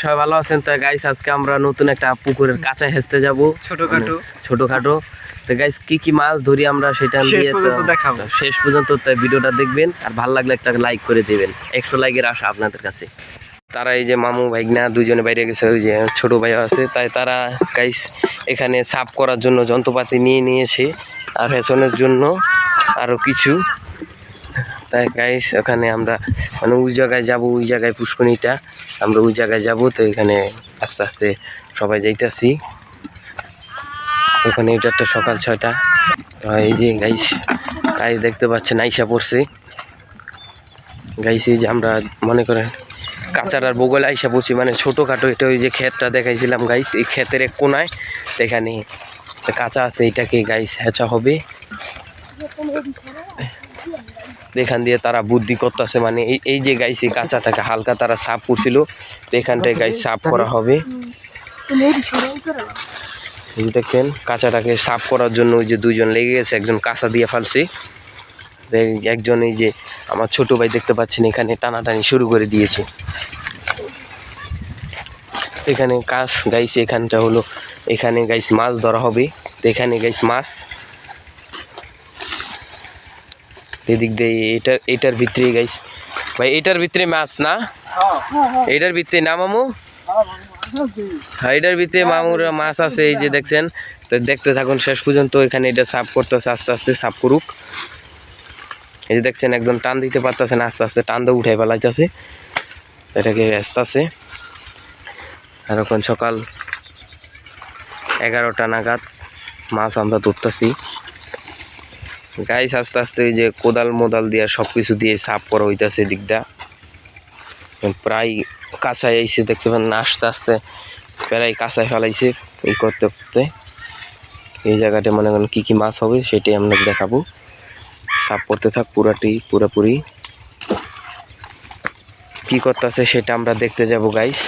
সবাই ভালো আছেন? তো গাইস আজকে আমরা নতুন একটা পুকুরের কাঁচা হেসতে যাব। ছোটখাটো। ছোটখাটো। তো গাইস কি কি মাছ ধরি আমরা সেটা শেষ পর্যন্ত শেষ পর্যন্ত ভিডিওটা দেখবেন। আর ভালো লাগলে একটা লাইক করে দিবেন। একশো লাইকের আশা আপনাদের কাছে। তারা এই যে মামু ভাইগনা দুজনে বাইরে গেছে ওই যে ছোট ভাই আছে। তাই তারা গাইস এখানে সাফ করার জন্য যন্ত্রপাতি নিয়ে নিয়েছে। আর হেসনের জন্য আরও কিছু তাই গাইস ওখানে আমরা মানে ওই জায়গায় যাব, ওই জায়গায় পুষ্কনিটা আমরা ওই জায়গায় যাব, তো এখানে আস্তে আস্তে সবাই যাইতাছি। তো ওখানে এটা একটা সকাল ছয়টা। এই যে গাইস গাইস দেখতে পাচ্ছেন, আইসা পড়ছে। গাইস এই যে আমরা, মনে করেন কাঁচাটার বগলে আইসা পড়ছি মানে ছোটোখাটো এটা ওই যে ক্ষেতটা দেখাইছিলাম গাইস এই ক্ষেতের এক কোনায় এখানে যে কাঁচা আছে, এটাকে গাইস হেঁচা হবে। এখান দিয়ে তারা বুদ্ধি করতেছে মানে এই এই যে এই কাঁচাটাকে হালকা তারা সাফ করছিল, তো এখানটায় গাইস সাফ করা হবে। দেখছেন কাঁচাটাকে সাফ করার জন্য ওই যে দুইজন লেগে গেছে, একজন কাঁচা দিয়ে ফেলছে। একজন এই যে আমার ছোট ভাই দেখতে পাচ্ছেন, এখানে টানাটানি শুরু করে দিয়েছে। এখানে কাজ গাইছে, এখানটা হলো, এখানে গাইস মাছ ধরা হবে, তো এখানে গাইস মাছ। এদিক দিয়ে এটার এটার ভিতরে গাইস ভাই, এটার ভিতরে মাছ না? এটার ভিতরে না, মামু? হ্যাঁ এটার ভিতরে মামুর মাছ আছে, এই যে দেখছেন। তো দেখতে থাকুন, শেষ পর্যন্ত এখানে এটা সাফ করতেছে, আস্তে আস্তে সাফ করুক। এই যে দেখছেন, একদম টান দিতে পারতেছে না, আস্তে আস্তে টান দিয়ে উঠাই ফেলাইতেছে। এটাকে ব্যস্ত আছে আর এখন সকাল এগারোটা নাগাদ মাছ আমরা ধরতেছি। গাইস আস্তে আস্তে যে কোদাল মোদাল দিয়ে সব কিছু দিয়ে সাফ করা হইতেছে দিকটা প্রায় কাঁচায় আইসে দেখতে পান, আস্তে আস্তে প্রায় কাঁচায় ফেলাইছে এই করতে করতে। এই জায়গাটা মনে করেন কী কী মাছ হবে সেটাই আমরা দেখাবো। সাফ করতে থাক, পুরাটি, পুরোপুরি। কি করতেছে সেটা আমরা দেখতে যাব গাইস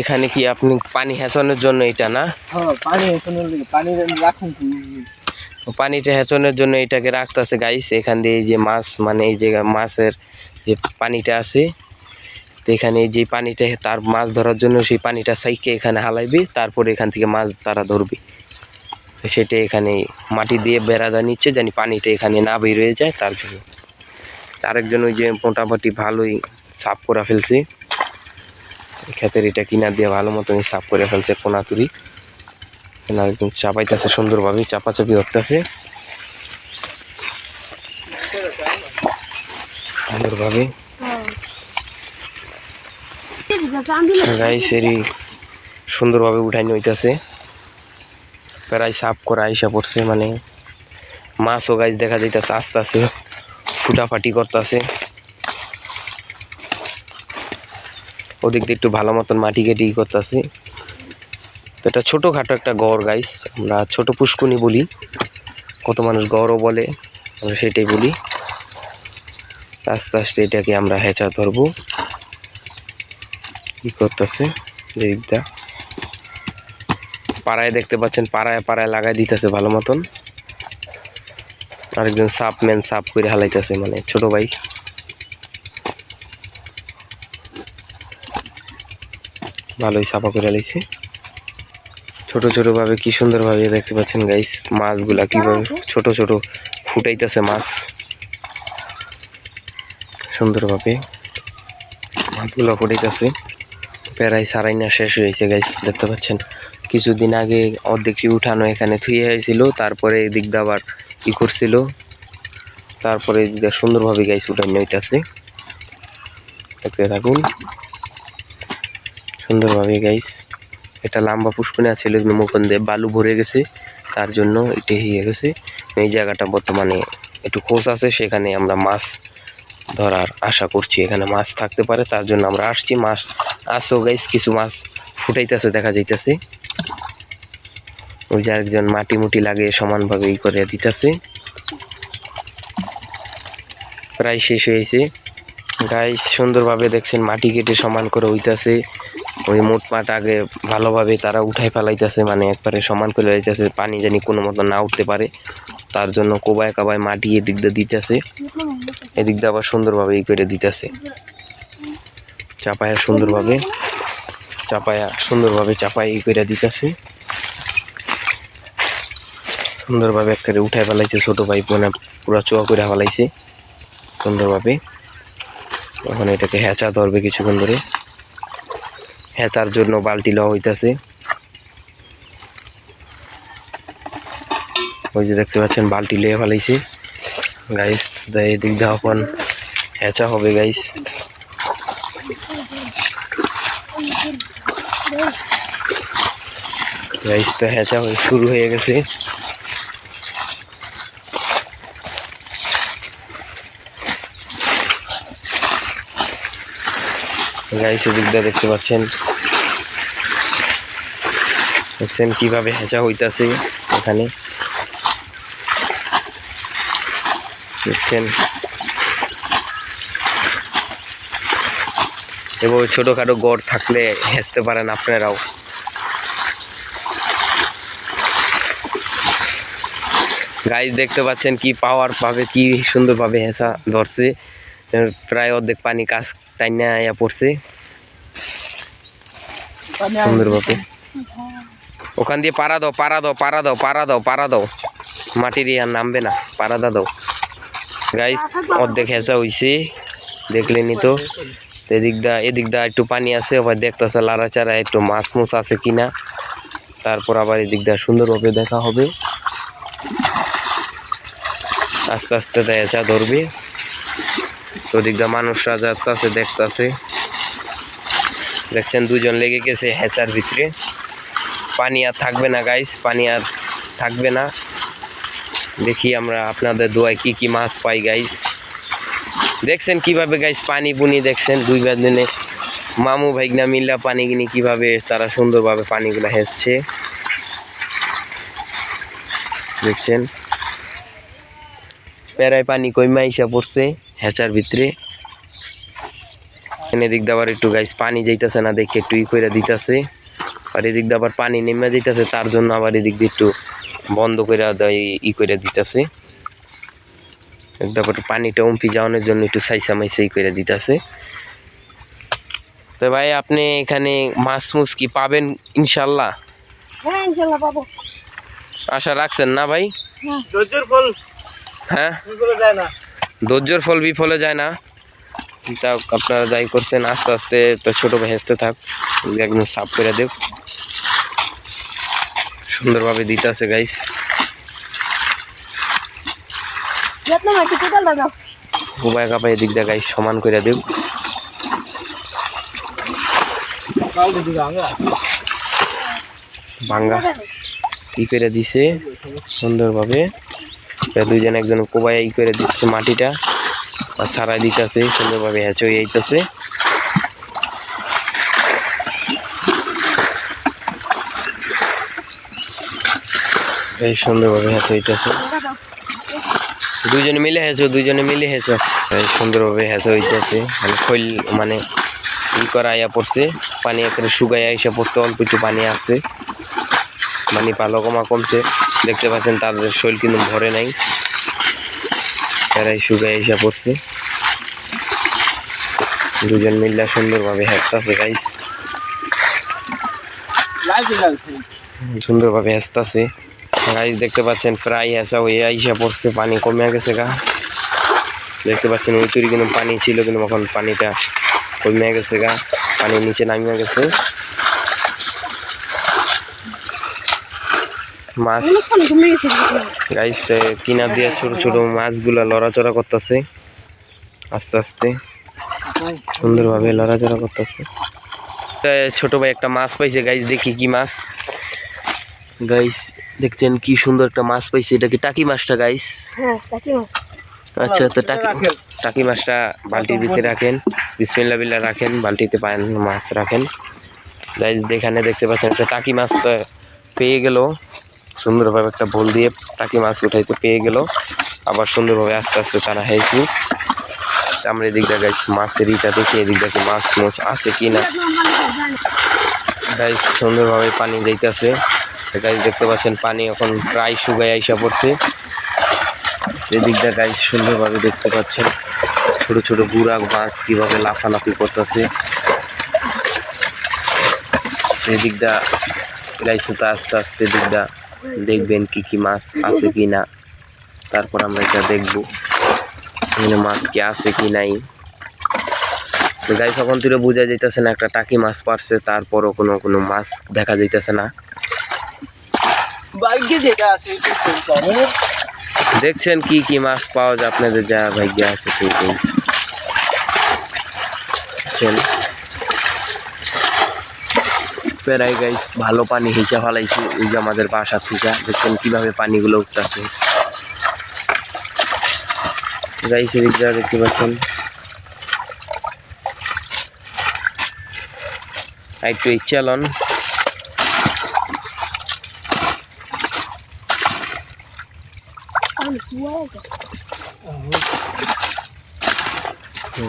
এখানে কি আপনি পানি হেঁচানোর জন্য এটা না? হ্যাঁ পানি এখানে পানি রাখুন পানিটা হেঁচানোর জন্য এটাকে রাখতেছে গাইস এখান দিয়ে এই যে মাছ মানে এই যে মাছের যে পানিটা আছে, তো এখানে যে পানিটা, তার মাছ ধরার জন্য সেই পানিটা সাইকে এখানে হালাইবে, তারপরে এখান থেকে মাছ তারা ধরবে। সেটা এখানে মাটি দিয়ে বেড়াদা নিচ্ছে, জানি পানিটা এখানে না বের হয়ে যায়, তার জন্য। আরেকজন ওই যে মোটামুটি ভালোই সাফ করে ফেলছে। এই ক্ষেতের এটা কিনা দিয়ে ভালো মতনই সাফ করে ফেলছে কোনাতুরি। এখানে একদম চাপাইতেছে সুন্দরভাবে চাপাচাপি করতেছে সুন্দরভাবে গাইস এরই সুন্দরভাবে উঠাই হইতাছে প্রায় সাফ করা আইসা পড়ছে মানে মাছও গাছ দেখা যাইতেছে, আস্তে আস্তে ফুটাফাটি করতেছে। ওদিক দিয়ে একটু ভালো মতন মাটি কেটি করতেছে। তো এটা ছোটোখাটো একটা গড় গাইস আমরা ছোট পুষ্কুনি বলি। কত মানুষ গড়ও বলে, আমরা সেটাই বলি। আস্তে আস্তে এটাকে আমরা হেঁচা ধরবো। কি করতেছে? দিকটা পাড়ায় দেখতে পাচ্ছেন, পাড়ায় পাড়ায় লাগাই দিতেছে ভালো মতন। আরেকজন সাপ ম্যান সাপ করে হালাইতেছে মানে ছোট ভাই। ভালোই সাফা করে হালাইছে। ছোট ছোট ভাবে কি সুন্দর ভাবে দেখতে পাচ্ছেন গাইস মাছগুলা কীভাবে ছোট ছোট ফুটাইতেছে মাছ। সুন্দরভাবে মাছগুলো ফুটাইতেছে। প্রায় সারাই না শেষ হয়েছে গাইস দেখতে পাচ্ছেন। কিছুদিন আগে অর্ধেকটি উঠানো এখানে থুয়ে হয়েছিল তারপরে এদিক আবার ই করছিল। তারপরে এদিক দিয়ে সুন্দরভাবে গাইস উঠানো হইতাছে। দেখতে থাকুন। সুন্দরভাবে গাইস এটা লম্বা পুষ্কনে ছিল মুখন দিয়ে বালু ভরে গেছে, তার জন্য এটা হয়ে গেছে। এই জায়গাটা বর্তমানে একটু খোঁজ আছে, সেখানে আমরা মাছ ধরার আশা করছি। এখানে মাছ থাকতে পারে, তার জন্য আমরা আসছি। মাছ আসো গাইস কিছু মাছ ফুটাইতেছে, দেখা যাইতেছে। ওই যে একজন মাটি মুটি লাগিয়ে সমানভাবে ই করে দিতেছে। প্রায় শেষ হয়েছে। গাইস সুন্দরভাবে দেখছেন, মাটি কেটে সমান করে হইতাছে। ওই মোট মাঠ আগে ভালোভাবে তারা উঠাই ফেলাইতেছে মানে একবারে সমান করে যাইতেছে পানি জানি কোনো মতো না উঠতে পারে। তার জন্য কোবায় কাবায় মাটি এদিক দিয়ে দিতেছে, এদিক দিয়ে আবার সুন্দরভাবে ই করে দিতেছে। চাপায়া সুন্দরভাবে চাপায়া সুন্দরভাবে চাপাই ই করে দিতেছে। সুন্দরভাবে একবারে উঠায় ফেলাইছে, ছোট ভাই মানে পুরো চোয়া করে ফেলাইছে। সুন্দরভাবে। এখন এটাকে হেঁচা ধরবে কিছুক্ষণ ধরে। হেঁচার জন্য বালতি লওয়া হইতাছে। ওই যে দেখতে পাচ্ছেন, বালতি লিয়ে ফেলাইছে। গাইস এদিক দিয়ে এখন হেঁচা হবে গাইস গাইস তো হেঁচা শুরু হয়ে গেছে। গাইস এদিক দিয়ে দেখতে পাচ্ছেন। দেখছেন কীভাবে হেঁচা হইতাছে এখানে। দেখছেন। এবং ছোটোখাটো গড় থাকলে হেঁচতে পারেন আপনারাও। গাইজ দেখতে পাচ্ছেন কি পাওয়ার পাবে, কি সুন্দরভাবে হেঁচা ধরছে। প্রায় অর্ধেক পানি কাজ টাইনা আয়া পড়ছে। সুন্দরভাবে ওখান দিয়ে পাড়া দাও পাড়া দাও পাড়া দাও পাড়া দাও পাড়া দাও। মাটির আর নামবে না পাড়া দা দাও। গাইজ অর্ধেক হেঁচা হইছে দেখলেনি তো। তো এদিক দা এদিক দা একটু পানি আছে আবার দেখতেছে লাড়াচাড়া একটু মাছ মুছ আছে কিনা। তারপর আবার এদিক দা সুন্দরভাবে দেখা হবে। আস্তে আস্তে হেঁচা ধরবে। তো ওদিক মানুষরা যাচ্ছে দেখতেছে। দেখছেন, দুজন লেগে গেছে হেঁচার ভিতরে। পানি আর থাকবে না গাইস পানি আর থাকবে না। দেখি আমরা আপনাদের দোয়ায় কি কি মাছ পাই গাইস দেখছেন কীভাবে গাইস পানি পুনি দেখছেন? দুই বার দিনে মামু ভাইগনা মিল্লা পানি কিনে কীভাবে তারা সুন্দরভাবে পানিগুলো হেসছে দেখছেন? প্যারায় পানি কইমা ইসা পড়ছে। হেঁচার ভিতরে। এনে দিক দিয়ে আবার একটু গাইস পানি যাইতেছে না দেখে একটু ই করে দিতেছে। আর এদিক দিয়ে আবার পানি নেমে দিতেছে তার জন্য আবার এদিক দিয়ে একটু বন্ধ করে দেয় ই করে দিতেছে। তারপর পানিটা উম্পি যাওয়ানোর জন্য একটু সাইসা মাইসা ই করে দিতেছে। তো ভাই আপনি এখানে মাছ মুছ কি পাবেন ইনশাল্লাহ? হ্যাঁ আশা রাখছেন না ভাই? হ্যাঁ। এগুলো যায় না। ধৈর্যর ফল বিফলে যায় না। তা আপনারা যাই করছেন আস্তে আস্তে তো ছোটো ভাই হেসতে থাক একদম সাফ করে দেব সুন্দরভাবে দিতে আছে গাইস উপায় কাপাই এদিক দিয়ে গাইস সমান করে দেব ভাঙ্গা। ই করে দিছে? সুন্দরভাবে। দুইজন একজন কোবাই করে দিচ্ছে মাটিটা আর সারাই দিতেছে, সুন্দরভাবে হ্যাচো যাইতেছে এই সুন্দরভাবে হ্যাচো হইতেছে দুইজনে মিলে হেঁচো, দুইজনে মিলে হেঁচো। এই সুন্দরভাবে হেঁচো হইতেছে মানে খৈল মানে ই করা আইয়া পড়ছে, পানি একেবারে শুকাইয়া এসে পড়ছে, অল্প একটু পানি আছে। মানে পালো কমা কমছে। দেখতে পাচ্ছেন তাদের শরীর কিন্তু ভরে নাই। তারাই শুকাই এসে পড়ছে। দুজন মিল্লা সুন্দরভাবে হেঁচতেছে গাইস সুন্দরভাবে হেঁচতেছে গাইস দেখতে পাচ্ছেন প্রায় হেঁচা হয়ে আইসা পড়ছে, পানি কমে গেছে গা। দেখতে পাচ্ছেন ওই তৈরি কিন্তু পানি ছিল, কিন্তু এখন পানিটা কমে গেছে গা। পানি নিচে নামিয়ে গেছে। মাছ। গাইস কিনা দিয়ে ছোট ছোট মাছগুলা লড়াচড়া করতেছে। আস্তে আস্তে। সুন্দরভাবে লড়াচড়া করতেছে। ছোট ভাই একটা মাছ পাইছে গাইস দেখি কি মাছ। গাইস দেখছেন কি সুন্দর একটা মাছ পাইছে। এটা কি টাকি মাছটা গাইস হ্যাঁ আচ্ছা তো টাকি। টাকি মাছটা বালতির ভিতরে রাখেন। বিসমিল্লা বিল্লা রাখেন বালতিতে পায়েন মাছ রাখেন। গাইস এখানে দেখতে পাচ্ছেন একটা টাকি মাছ তো পেয়ে গেল। সুন্দরভাবে একটা ভুল দিয়ে টাকি মাছ উঠাইতে পেয়ে গেল। আবার সুন্দরভাবে আস্তে আস্তে তারা হেঁচু আমরা এদিক গাইস মাছের ইটা দেখি এদিক দেখি মাছ মাছ আছে কি না গাইস সুন্দরভাবে পানি যাইতেছে। গাইস দেখতে পাচ্ছেন পানি এখন প্রায় শুকাই আইসা পড়ছে। এদিক দিয়ে গাইস সুন্দরভাবে দেখতে পাচ্ছেন। ছোট ছোট গুড়া মাছ কীভাবে লাফালাফি করতেছে। এদিকটা গাইছে আস্তে আস্তে দিকটা দেখবেন কি কি মাছ আছে কি না। তারপর আমরা এটা দেখব এখানে মাছ কি আছে কি নাই। তো গাইস এখন তুই বোঝা যাইতেছে না একটা টাকি মাছ পারছে তারপরও কোনো কোনো মাছ দেখা যাইতেছে না। দেখছেন কি কি মাছ পাওয়া যায় আপনাদের যা ভাগ্য আছে দেখছেন প্রায় গাইস ভালো পানি হিচা ফেলাইছি ওই যে আমাদের বাসা থেকে। দেখছেন কীভাবে পানিগুলো উঠতেছে। গাইস এদিক দেখতে পাচ্ছেন? একটু ইচ্ছালন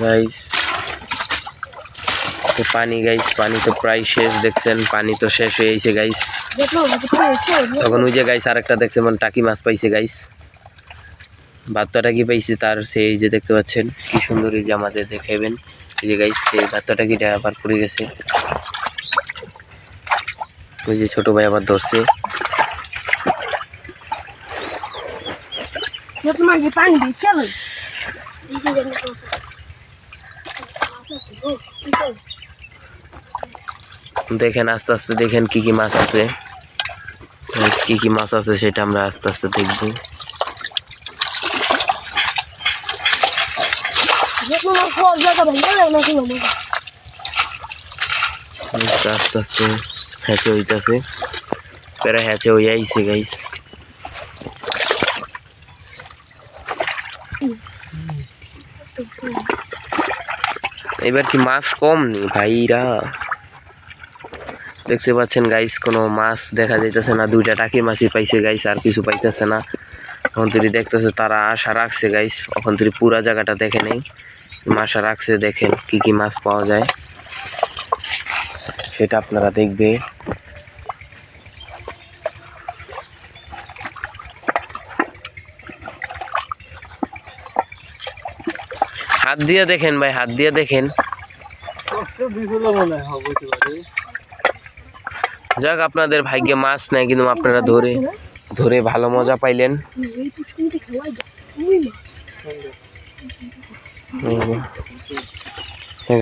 গাইস তো পানি গাইস পানি তো প্রায় শেষ, দেখছেন? পানি তো শেষ হয়ে গেছে গাইস তখন ওই যে গাইস আরেকটা দেখছে মানে টাকি মাছ পাইছে গাইস বাত্তা টাকি পাইছে, তার সেই যে দেখতে পাচ্ছেন, কি সুন্দর এই যে আমাদের দেখাবেন এই যে গাইস সেই বাত্তা টাকিটা আবার পড়ে গেছে। ওই যে ছোট ভাই আবার ধরছে। পানি দিয়ে চলো দিদি জানি তো আচ্ছা ও ঠিক আছে দেখেন, আস্তে আস্তে দেখেন কি কি মাছ আছে। কি কি মাছ আছে সেটা আমরা আস্তে আস্তে দেখব। আস্তে আস্তে হ্যাচে হইতাছে। প্রায় হ্যাচে হয়ে আইছে গাইস এবার কি মাছ কম নি, ভাইরা? দেখতে পাচ্ছেন গাইস কোনো মাছ দেখা যাইতেছে না। দুইটা টাকি মাছই পাইছে গাইস আর কিছু পাইতেছে না। এখন তুই দেখতেছে, তারা আশা রাখছে গাইস এখন তুই পুরা জায়গাটা দেখে নেই আশা রাখছে, দেখেন কি কি মাছ পাওয়া যায়। সেটা আপনারা দেখবে। হাত দিয়ে দেখেন, ভাই, হাত দিয়ে দেখেন। যাক আপনাদের ভাগ্যে মাছ নাই কিন্তু আপনারা ধরে ধরে ভালো মজা পাইলেন।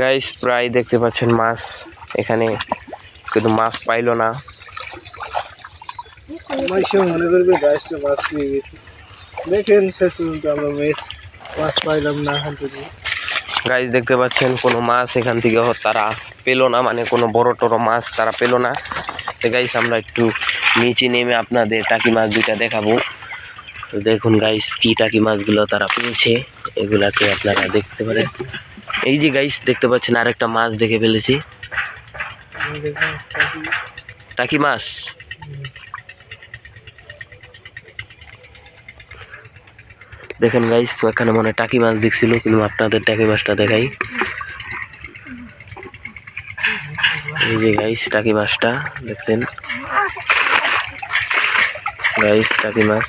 গাইস প্রায় দেখতে পাচ্ছেন মাছ এখানে কিন্তু মাছ পাইলো না। মনে করবে মাছ পেয়ে গেছি। দেখেন শেষ পর্যন্ত আমরা মাছ পাইলাম না এখান থেকে গাইস দেখতে পাচ্ছেন কোনো মাছ এখান থেকে তারা পেল না মানে কোনো বড় টড়ো মাছ তারা পেল না। তো গাইস আমরা একটু নিচে নেমে আপনাদের টাকি মাছ দুইটা দেখাবো। তো দেখুন গাইস কি টাকি মাছগুলো তারা পেয়েছে। এগুলাকে আপনারা দেখতে পারেন। এই যে গাইস দেখতে পাচ্ছেন আরেকটা মাছ দেখে ফেলেছি। টাকি। মাছ? দেখেন গাইস এখানে মনে টাকি মাছ দেখছিল, কিন্তু আপনাদের টাকি মাছটা দেখাই। এই যে গাইস টাকি মাছটা, দেখছেন? গাইস টাকি মাছ।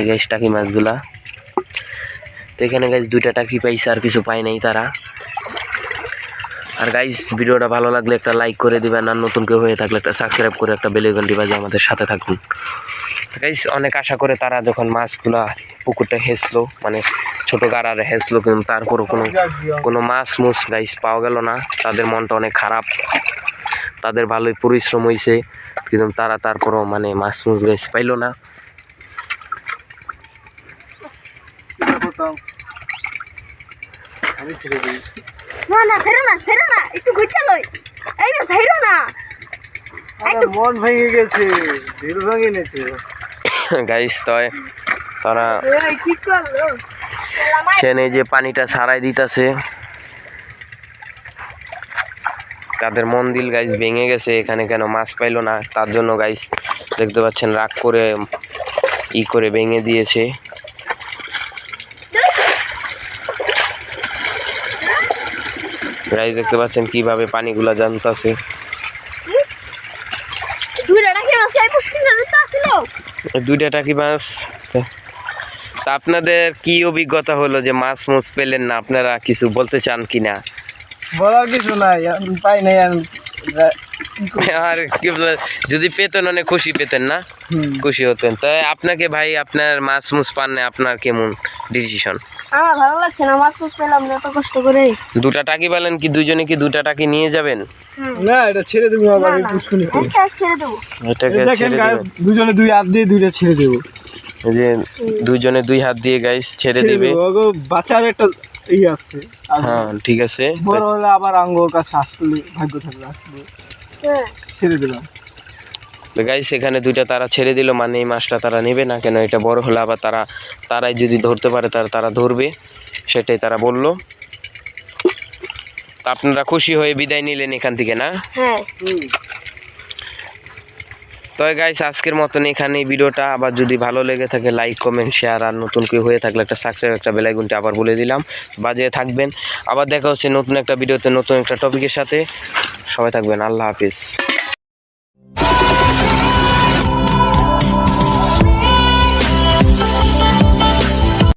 এই গাইস টাকি মাছগুলা। তো এখানে গাইস দুইটা টাকি পাইছে, আর কিছু পাই নাই তারা। আর গাইস ভিডিওটা ভালো লাগলে একটা লাইক করে দিবেন, আর নতুন কেউ হয়ে থাকলে একটা সাবস্ক্রাইব করে একটা বেলে ঘন্টি বাজে আমাদের সাথে থাকুন। গাইস অনেক আশা করে তারা যখন মাছগুলা পুকুরটা হেসলো মানে ছোট গাড়ারে হেসলো কিন্তু তারপরও কোনো কোনো মাছ মুছ গাইস পাওয়া গেল না। তাদের মনটা অনেক খারাপ। তাদের ভালোই পরিশ্রম হয়েছে কিন্তু তারা তারপরও মানে মাছ মুছ গাইস পাইলো না। এটা করতাম। আমি ছেড়ে দিই না না ফেরো না ফেরো না একটু ঘুরতে লই। এই না ফেরো না। মন ভেঙে গেছে দিল ভেঙে নিতে। গাইস তয় তারা কি করল? চেনে যে পানিটা ছাড়াই দিতেছে। তাদের মন দিল গাইস ভেঙে গেছে এখানে কেন মাছ পাইলো না? তার জন্য গাইস দেখতে পাচ্ছেন রাগ করে ই করে ভেঙে দিয়েছে। গাইস দেখতে পাচ্ছেন কীভাবে পানিগুলা জানতাছে। দুইটা টাকি মাছ। আপনাদের কি অভিজ্ঞতা হলো যে মাছ মুছ পেলেন না? আপনারা কিছু বলতে চান কি না বলার কিছু নাই পাই নাই? আর কি বলে যদি পেতেন অনেক খুশি পেতেন না? খুশি হতেন। তাই আপনাকে ভাই আপনার মাছ মুছ পান না আপনার কেমন ডিসিশন আমার ভালো লাগছে না মাছ মাছ পেলাম না এত কষ্ট করে। দুটা টাকি পেলেন কি দুজনে কি দুটা টাকি নিয়ে যাবেন? না এটা ছেড়ে দেবো আবার পুষ্কুনি করে। ছেড়ে দেবো। এটাকে এই ছেড়ে দেবেন। দুজনে দুই হাত দিয়ে দুইটা ছেড়ে দেবো। এই যে দুইজনে দুই হাত দিয়ে গাইস ছেড়ে দিবে। বাঁচার একটা ই আছে। হ্যাঁ ঠিক আছে। বড় হলে আবার আঙ্গর কাছে আসলে ভাগ্য থাকলে আসবে। হ্যাঁ। ছেড়ে দিলাম। গাইস এখানে দুইটা তারা ছেড়ে দিল মানে এই মাছটা তারা নেবে না কেন এটা বড় হলে আবার তারা তারাই যদি ধরতে পারে তারা তারা ধরবে। সেটাই তারা বলল। তা আপনারা খুশি হয়ে বিদায় নিলেন এখান থেকে না? হ্যাঁ। তো গাইস আজকের মতন এখানে ভিডিওটা। আবার যদি ভালো লেগে থাকে লাইক কমেন্ট শেয়ার আর নতুন কেউ হয়ে থাকলে একটা সাবস্ক্রাইব একটা বেলাইগুনটি আবার বলে দিলাম। বাজে থাকবেন। আবার দেখা হচ্ছে নতুন একটা ভিডিওতে নতুন একটা টপিকের সাথে। সবাই থাকবেন, আল্লাহ হাফিজ।